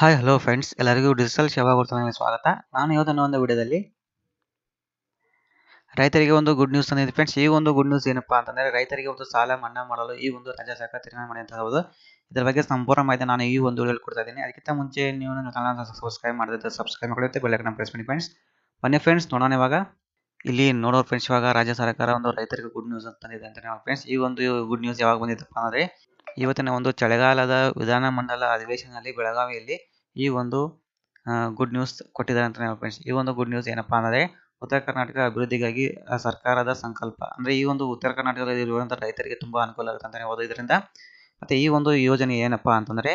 Hi hello friends ಎಲ್ಲರಿಗೂ digital ಸೇವಾ ಗುರುತನಿಗೆ ಸ್ವಾಗತ. ನಾನು ಇವತ್ತಿನ ಒಂದು ವಿಡಿಯೋದಲ್ಲಿ. ರೈತರಿಗೆ ಒಂದು ಗುಡ್ ನ್ಯೂಸ್ ತಂದಿದೆ ಫ್ರೆಂಡ್ಸ್ ಈ ಒಂದು ಗುಡ್ ನ್ಯೂಸ್ ಏನಪ್ಪಾ ಅಂತಂದರೆ, ರೈತರಿಗೆ ಒಂದು ಸಾಲ, ಮನ್ನಾ ಮಾಡಲು ಈ ಒಂದು ರಾಜ್ಯ ಸರ್ಕಾರ ತೀರ್ಮಾನ ಮಾಡಿ ಅಂತ ಹೇಳ್ಬೋದು. ಇದರ ಬಗ್ಗೆ ಸಂಪೂರ್ಣ ಮಾಹಿತಿ ನಾನು ಈ ಒಂದು ವಿಡಿಯೋಲಿ ಕೊಡ್ತಾ ಇದ್ದೀನಿ. ಅದಕ್ಕಿಂತ ಮುಂಚೆ ನೀವು ನನ್ನ ಚಾನಲ್ ಸಬ್ಸ್ಕ್ರೈಬ್ ಮಾಡಿದ್ರೆ ಸಬ್ಸ್ಕ್ರೈಬ್ ಮಾಡಿರುತ್ತೆ ಬೆಳಗ್ಗೆ ಪ್ರೆಸ್ ಮಾಡಿ ಫ್ರೆಂಡ್ಸ್ ಬನ್ನಿ ಫ್ರೆಂಡ್ಸ್ ನೋಡೋಣ ಇವಾಗ. ಇಲ್ಲಿ ನೋಡೋ ಫ್ರೆಂಡ್ಸ್ ಇವಾಗ ರಾಜ್ಯ ಸರ್ಕಾರ ಒಂದು ರೈತರಿಗೆ ಗುಡ್ ನ್ಯೂಸ್ ಅಂತ ತಂದಿದೆ ಅಂತ ಫ್ರೆಂಡ್ಸ್ ಈ ಒಂದು ಗುಡ್ ನ್ಯೂಸ್ ಯಾವಾಗ ಬಂದಿತ್ತಪ್ಪ ಅಂದ್ರೆ ಇವತ್ತಿನ ಒಂದು ಚಳಿಗಾಲದ ವಿಧಾನಮಂಡಲ ಅಧಿವೇಶನದಲ್ಲಿ ಬೆಳಗಾವಿಯಲ್ಲಿ ಈ ಒಂದು ಗುಡ್ ನ್ಯೂಸ್ ಕೊಟ್ಟಿದ್ದಾರೆ ಅಂತ ಫ್ರೆಂಡ್ಸ್. ಈ ಒಂದು ಗುಡ್ ನ್ಯೂಸ್ ಏನಪ್ಪ ಅಂದರೆ, ಉತ್ತರ ಕರ್ನಾಟಕ ಅಭಿವೃದ್ಧಿಗಾಗಿ ಸರ್ಕಾರದ ಸಂಕಲ್ಪ. ಅಂದ್ರೆ ಈ ಒಂದು ಉತ್ತರ ಕರ್ನಾಟಕದಲ್ಲಿ ಇರುವಂಥ ರೈತರಿಗೆ ತುಂಬಾ ಅನುಕೂಲ ಆಗುತ್ತೆ ಅಂತ ಹೇಳ್ಬೋದು ಇದರಿಂದ ಮತ್ತೆ ಈ ಒಂದು ಯೋಜನೆ ಏನಪ್ಪ ಅಂತಂದ್ರೆ,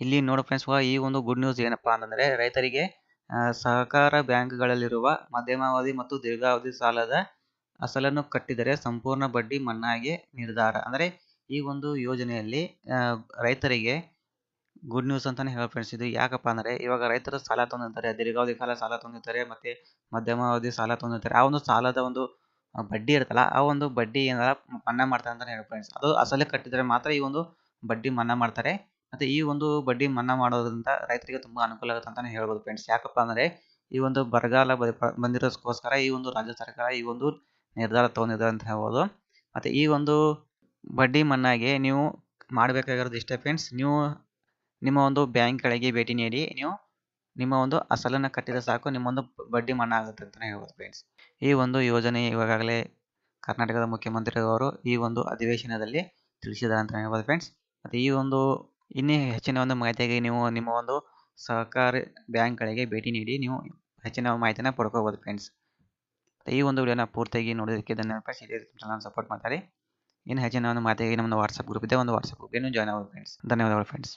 ಇಲ್ಲಿ ನೋಡು ಫ್ರೆಂಡ್ಸ್, ಈ ಒಂದು ಗುಡ್ ನ್ಯೂಸ್ ಏನಪ್ಪ ಅಂತಂದ್ರೆ, ರೈತರಿಗೆ ಸಹಕಾರ ಬ್ಯಾಂಕ್ಗಳಲ್ಲಿರುವ ಮಧ್ಯಮಾವಧಿ ಮತ್ತು ದೀರ್ಘಾವಧಿ ಸಾಲದ ಅಸಲನ್ನು ಕಟ್ಟಿದರೆ ಸಂಪೂರ್ಣ ಬಡ್ಡಿ ಮನ್ನಾಗೆ ನಿರ್ಧಾರ. ಅಂದ್ರೆ ಈ ಒಂದು ಯೋಜನೆಯಲ್ಲಿ ರೈತರಿಗೆ ಗುಡ್ ನ್ಯೂಸ್ ಅಂತಾನೆ ಹೇಳಿ ಫ್ರೆಂಡ್ಸ್ ಇದು. ಯಾಕಪ್ಪ ಅಂದರೆ ಇವಾಗ ರೈತರು ಸಾಲ ತೊಗೊಂಡಿರ್ತಾರೆ ದೀರ್ಘಾವಧಿ ಕಾಲ ಸಾಲ ತೊಗೊಂಡಿರ್ತಾರೆ ಮತ್ತೆ ಮಧ್ಯಮಾವಧಿ ಸಾಲ ತೊಗೊಂಡಿರ್ತಾರೆ ಆ ಒಂದು ಸಾಲದ ಒಂದು ಬಡ್ಡಿ ಇರುತ್ತಲ್ಲ, ಆ ಒಂದು ಬಡ್ಡಿ ಏನಾರ ಮನ್ನಾ ಮಾಡ್ತಾರೆ ಅಂತಾನೆ ಹೇಳಿ ಫ್ರೆಂಡ್ಸ್ ಅದು ಅಸಲೇ ಕಟ್ಟಿದರೆ ಮಾತ್ರ ಈ ಒಂದು ಬಡ್ಡಿ ಮನ್ನಾ ಮಾಡ್ತಾರೆ. ಮತ್ತೆ ಈ ಒಂದು ಬಡ್ಡಿ ಮನ್ನಾ ಮಾಡೋದ್ರಿಂದ ರೈತರಿಗೆ ತುಂಬಾ ಅನುಕೂಲ ಆಗುತ್ತೆ ಅಂತಾನೆ ಹೇಳ್ಬೋದು ಫ್ರೆಂಡ್ಸ್ ಯಾಕಪ್ಪ ಅಂದ್ರೆ ಈ ಒಂದು ಬರಗಾಲ ಬಂದಿರೋದಕ್ಕೋಸ್ಕರ ಈ ಒಂದು ರಾಜ್ಯ ಸರ್ಕಾರ ಈ ಒಂದು ನಿರ್ಧಾರ ತಗೊಂಡಿದೆ ಅಂತ ಹೇಳ್ಬೋದು. ಮತ್ತೆ ಈ ಒಂದು ಬಡ್ಡಿ ಮನ್ನಾಗೆ ನೀವು ಮಾಡಬೇಕಾಗಿರೋದು ಇಷ್ಟೇ ಫ್ರೆಂಡ್ಸ್ ನೀವು ನಿಮ್ಮ ಒಂದು ಬ್ಯಾಂಕ್ಗಳಿಗೆ ಭೇಟಿ ನೀಡಿ, ನೀವು ನಿಮ್ಮ ಒಂದು ಅಸಲನ್ನು ಕಟ್ಟಿದರೆ ಸಾಕು ನಿಮ್ಮ ಒಂದು ಬಡ್ಡಿ ಮನ್ನಾ ಆಗುತ್ತೆ ಅಂತಲೇ ಹೇಳ್ಬೋದು ಫ್ರೆಂಡ್ಸ್ ಈ ಒಂದು ಯೋಜನೆ ಇವಾಗಲೇ ಕರ್ನಾಟಕದ ಮುಖ್ಯಮಂತ್ರಿ ಅವರು ಈ ಒಂದು ಅಧಿವೇಶನದಲ್ಲಿ ತಿಳಿಸಿದ್ದಾರೆ ಅಂತಲೇ ಹೇಳ್ಬೋದು ಫ್ರೆಂಡ್ಸ್ ಮತ್ತು ಈ ಒಂದು ಇನ್ನೇ ಹೆಚ್ಚಿನ ಒಂದು ಮಾಹಿತಿಗೆ ನೀವು ನಿಮ್ಮ ಒಂದು ಸಹಕಾರಿ ಬ್ಯಾಂಕ್ಗಳಿಗೆ ಭೇಟಿ ನೀಡಿ, ನೀವು ಹೆಚ್ಚಿನ ಮಾಹಿತಿನ ಪಡ್ಕೋಬೋದು ಫ್ರೆಂಡ್ಸ್ ಈ ಒಂದು ವಿಡಿಯೋನ ಪೂರ್ತಿಯಾಗಿ ನೋಡೋದಕ್ಕೆ ಧನ್ಯವಾದ ಸಪೋರ್ಟ್ ಮಾಡ್ತಾರೆ ಇನ್ನು ಹೆಚ್ಚಿನ ಒಂದು ನಮ್ಮ ನಮ್ಮದು ವಾಟ್ಸಪ್ ಗ್ರೂಪ್ ಇದೆ, ಒಂದು ವಾಟ್ಸಪ್ ಗ್ರೂಪ್ ಏನು ಜಾಯ್ನ್ ಆಗೋದು ಫ್ರೆಂಡ್ಸ್ ಧನ್ಯವಾದಗಳು ಫ್ರೆಂಡ್ಸ್